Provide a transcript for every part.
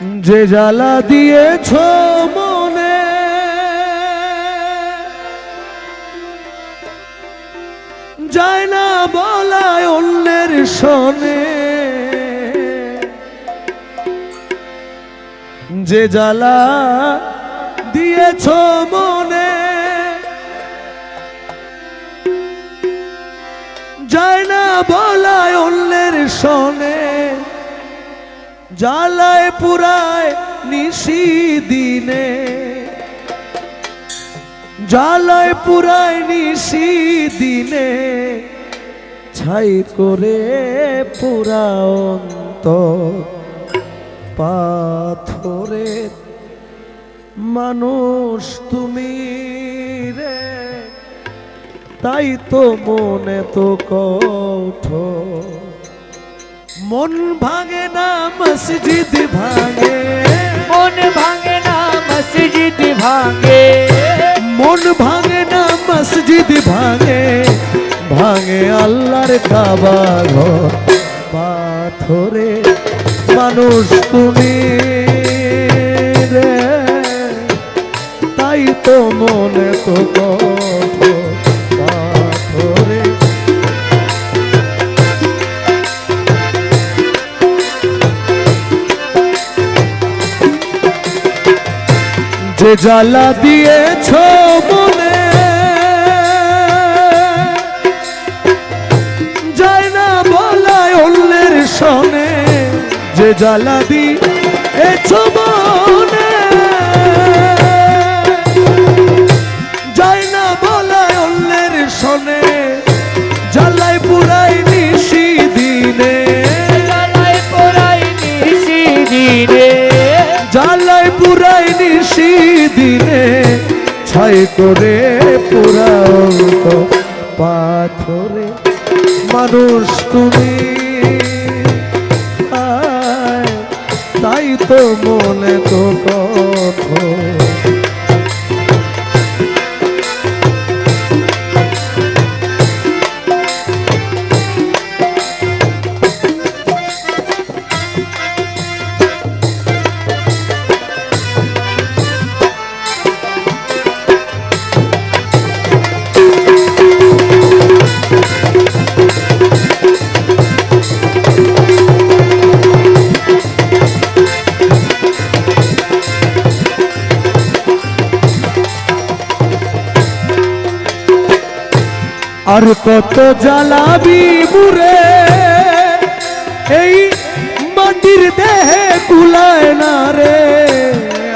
যে জ্বালা দিয়েছ মনে যায় না বলায় অন্যের সনে যে জ্বালা দিয়েছ মনে জ্বালায় পুরায় নিশি দিনে। জ্বালায় পুরায় নিশি দিনে। ছাই করে পুরা অন্তর পাথরের মানুষ তুমি রে, তাই তো মনে তো কঠোর। মন ভাঙে না মসজিদ ভাঙে। মন ভাঙে না মসজিদ ভাঙে। মন ভাঙে না মসজিদ ভাঙে। ভাঙে আল্লাহর কাবা ঘর পাথরে মানুষ তুমি রে তাই তো মনে তো কঠোর যে জ্বালা দিয়েছ মনে যায় না বলায় অন্যের সনে। যে জ্বালা দিয়েছ মনে নিশি দিনে ছাই করে পুরা অন্ত পাথরে। মানুষ তুমি তাই তো মনে তো কথা আর কত জ্বালাবি মুরে এই মাটির দেহে কুলায় না রে।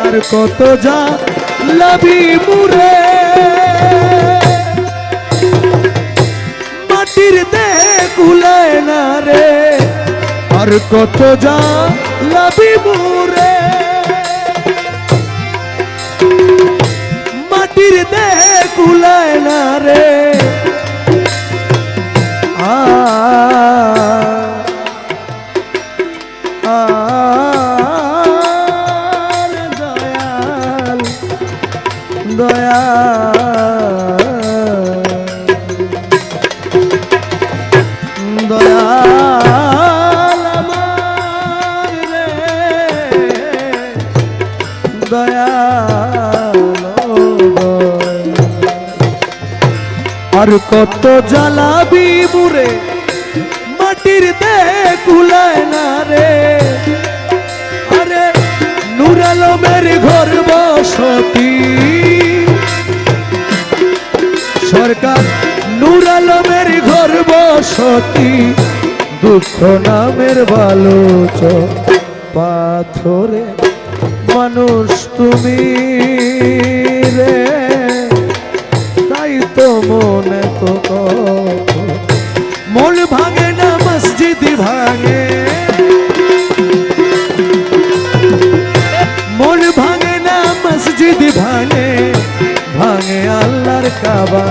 আর কত জ্বালাবি মুরে মাটির দেহে কুলায় না রে। আর কত জ্বালাবি মুরে আর কত জ্বালাবি মুরে মাটির দে কুলায় না রে। আরে নুর আলমের ঘর বসতি বসতি দুঃখ নামের বালোচ পাথরে মানুষ তুমি রে তাই তো মনে তো। মন ভাঙে না, মসজিদ ভাঙে মন ভাঙে না, মসজিদ ভাঙে ভাঙে আল্লাহর কাবা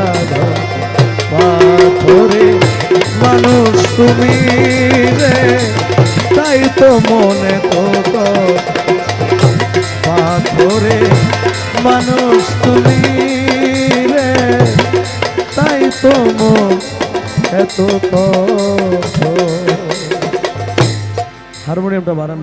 তুমি তাই তো মনে তো। পাথরে মানুষ তুমি রে তাই তো এত হারমোনিয়ামটা বাড়ান না